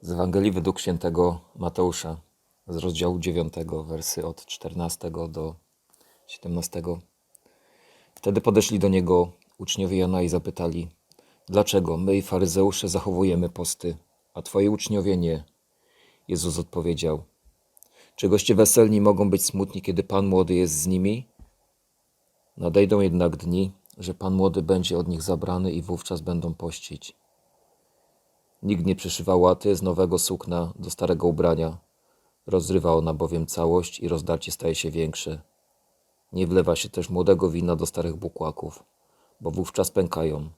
Z Ewangelii według świętego Mateusza, z rozdziału 9, wersy od 14 do 17. Wtedy podeszli do niego uczniowie Jana i zapytali, dlaczego my i faryzeusze zachowujemy posty, a twoi uczniowie nie? Jezus odpowiedział, czy goście weselni mogą być smutni, kiedy Pan młody jest z nimi? Nadejdą jednak dni, że Pan młody będzie od nich zabrany i wówczas będą pościć. Nikt nie przyszywa łaty z nowego sukna do starego ubrania. Rozrywa ona bowiem całość i rozdarcie staje się większe. Nie wlewa się też młodego wina do starych bukłaków, bo wówczas pękają.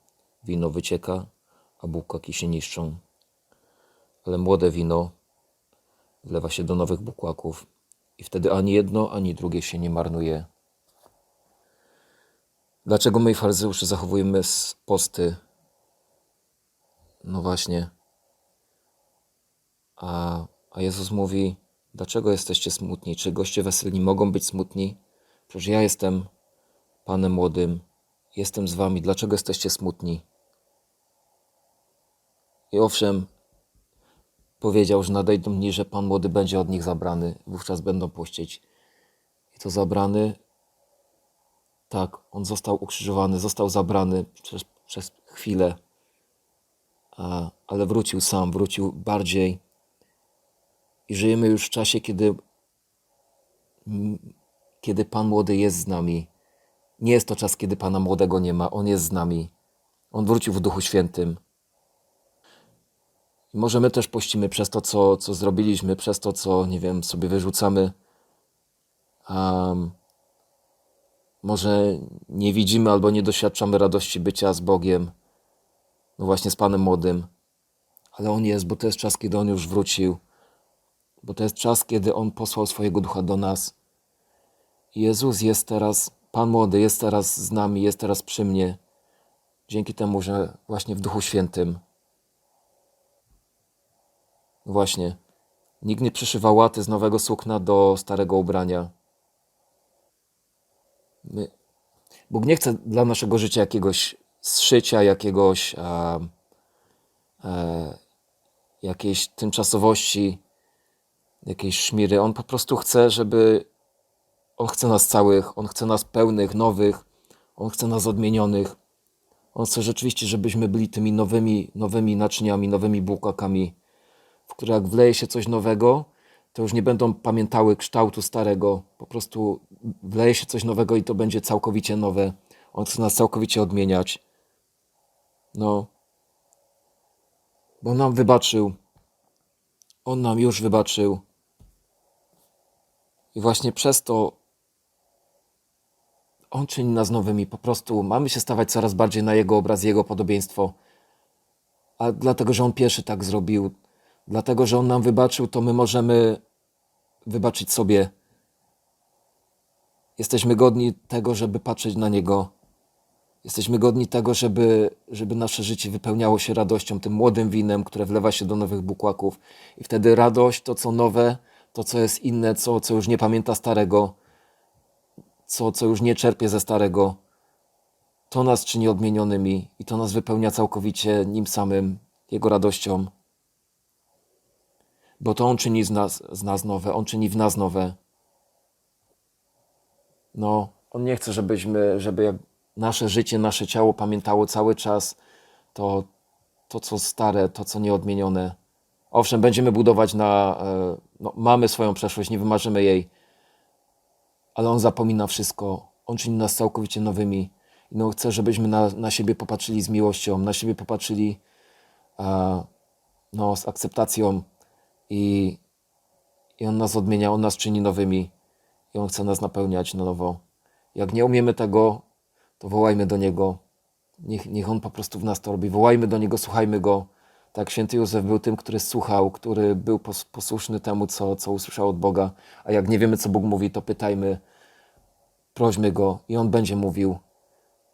Wino wycieka, a bukłaki się niszczą. Ale młode wino wlewa się do nowych bukłaków i wtedy ani jedno, ani drugie się nie marnuje. Dlaczego my, faryzeusze, zachowujemy posty? No właśnie. A, a Jezus mówi, dlaczego jesteście smutni? Czy goście weselni mogą być smutni? Przecież ja jestem Panem młodym, jestem z wami. Dlaczego jesteście smutni? I owszem, powiedział, że nadejdą dni, że Pan młody będzie od nich zabrany, wówczas będą pościć. I to zabrany, tak, on został ukrzyżowany, został zabrany przez, przez chwilę, ale wrócił sam, wrócił bardziej. I żyjemy już w czasie, kiedy, mm, kiedy Pan młody jest z nami. Nie jest to czas, kiedy Pana młodego nie ma, On jest z nami. On wrócił w Duchu Świętym. I może my też pościmy przez to, co, co zrobiliśmy, przez to, co, nie wiem, sobie wyrzucamy. Um, może nie widzimy albo nie doświadczamy radości bycia z Bogiem, no właśnie z Panem Młodym, ale On jest, bo to jest czas, kiedy On już wrócił, bo to jest czas, kiedy On posłał swojego ducha do nas. Jezus jest teraz, Pan Młody jest teraz z nami, jest teraz przy mnie, dzięki temu, że właśnie w Duchu Świętym. Właśnie, nikt nie przyszywa łaty z nowego sukna do starego ubrania. My, Bóg nie chce dla naszego życia jakiegoś zszycia, jakiegoś a, e, jakiejś tymczasowości, jakiejś szmiry. On po prostu chce, żeby On chce nas całych, On chce nas pełnych, nowych, On chce nas odmienionych. On chce rzeczywiście, żebyśmy byli tymi nowymi, nowymi naczyniami, nowymi bułkakami, w które jak wleje się coś nowego, to już nie będą pamiętały kształtu starego. Po prostu wleje się coś nowego i to będzie całkowicie nowe. On chce nas całkowicie odmieniać. No. Bo nam wybaczył. On nam już wybaczył. I właśnie przez to On czyni nas nowymi. Po prostu mamy się stawać coraz bardziej na Jego obraz, Jego podobieństwo. A dlatego, że On pierwszy tak zrobił, dlatego, że On nam wybaczył, to my możemy wybaczyć sobie. Jesteśmy godni tego, żeby patrzeć na Niego. Jesteśmy godni tego, żeby, żeby nasze życie wypełniało się radością, tym młodym winem, które wlewa się do nowych bukłaków. I wtedy radość, to co nowe, to co jest inne, co, co już nie pamięta starego, co, co już nie czerpie ze starego, to nas czyni odmienionymi i to nas wypełnia całkowicie Nim samym, Jego radością. Bo to On czyni z nas, z nas nowe, On czyni w nas nowe. No, On nie chce, żebyśmy, żeby nasze życie, nasze ciało pamiętało cały czas to, to co stare, to co nieodmienione. Owszem, będziemy budować na. e, No, mamy swoją przeszłość, nie wymarzymy jej, ale On zapomina wszystko. On czyni nas całkowicie nowymi. No, chce, żebyśmy na, na siebie popatrzyli z miłością, na siebie popatrzyli e, no, z akceptacją i, i On nas odmienia, On nas czyni nowymi i On chce nas napełniać na nowo. Jak nie umiemy tego, to wołajmy do Niego. Niech, niech On po prostu w nas to robi. Wołajmy do Niego, słuchajmy Go. Tak, święty Józef był tym, który słuchał, który był pos, posłuszny temu, co, co usłyszał od Boga. A jak nie wiemy, co Bóg mówi, to pytajmy, prośmy Go i On będzie mówił.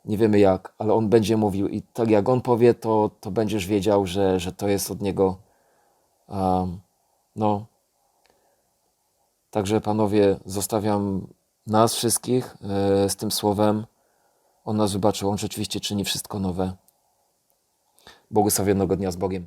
Nie wiemy jak, ale On będzie mówił. I tak jak On powie, to, to będziesz wiedział, że, że to jest od Niego. Um, no. Także panowie, zostawiam nas wszystkich e, z tym słowem. On nas On rzeczywiście czyni wszystko nowe. Błogosławionego dnia z Bogiem.